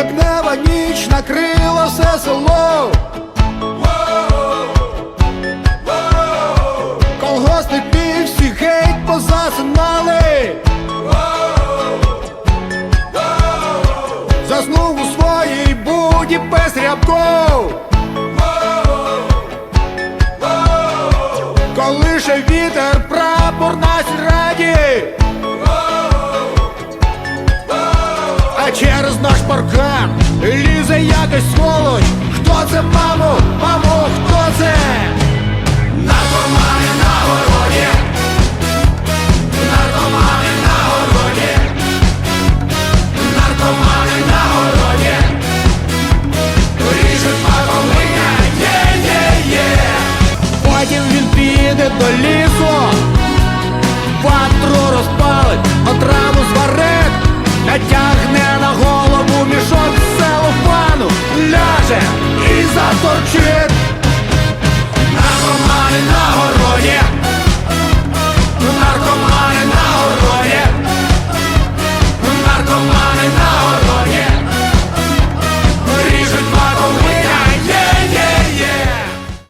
Тижнева ніч накрила все село. Колгоспники всі геть позасинали. Заснув у своїй буді без рябков. Колише вітер прапор на сільраді. через наш паркан. Лізе якось сволоч. Хто це, мамо, мамо, хто це? Наркомани на городі, наркомани на городі, наркомани на городі, ріжуть пакоминя, є, є, є, потім він піде до лі.